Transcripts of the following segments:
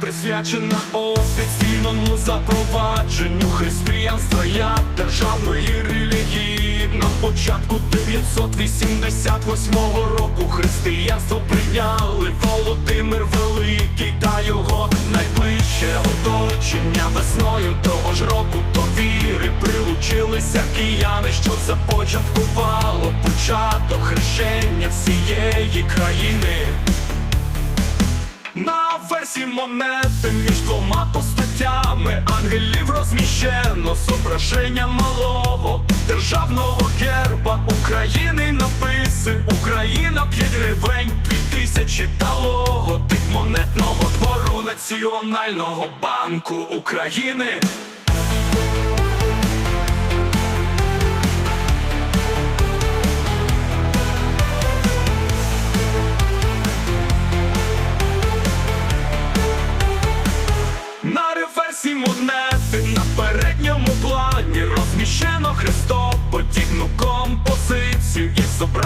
Присвячена офіційному запровадженню християнства. Як державної релігії. На початку 988 року християнство прийняли. Володимир Великий та його найближче оточення Весною того ж року до віри прилучилися кияни, що започаткувало початок хрещення всієї країни. На версі монети між двома постаттями ангелів розміщено зображення малого державного герба України написи Україна п'ять гривень, дві тисячі та логотип монетного двору Національного банку України.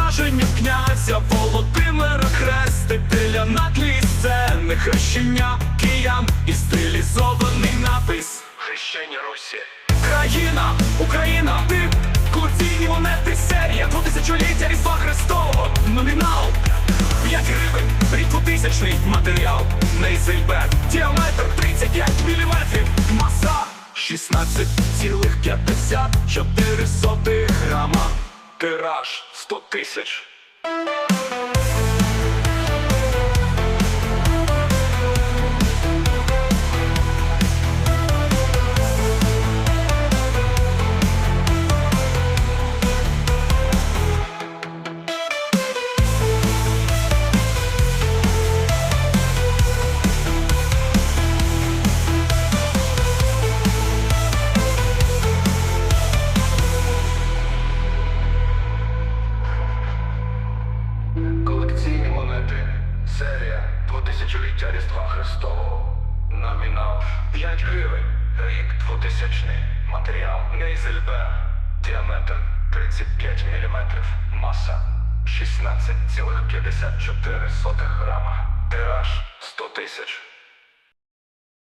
Із князя Володимира Хрестителя на тлі сцени. Хрещення киян і стилізований напис. Хрещення Русі, Країна, Україна, ти Курційні монети серія. Двотисячоліття Різдва Христового. Номінал. 5 гривень, рік двотисячний матеріал. Нейзельберг, діаметр 35 міліметрів. Маса 16,54 грама Тираж 100 тисяч двотисячоліття Різдва Христового. Номінал 5 гривень, рік двотисячний, матеріал Нейзельберг, діаметр 35 мм, маса 16,54 грама, тираж 100 тисяч.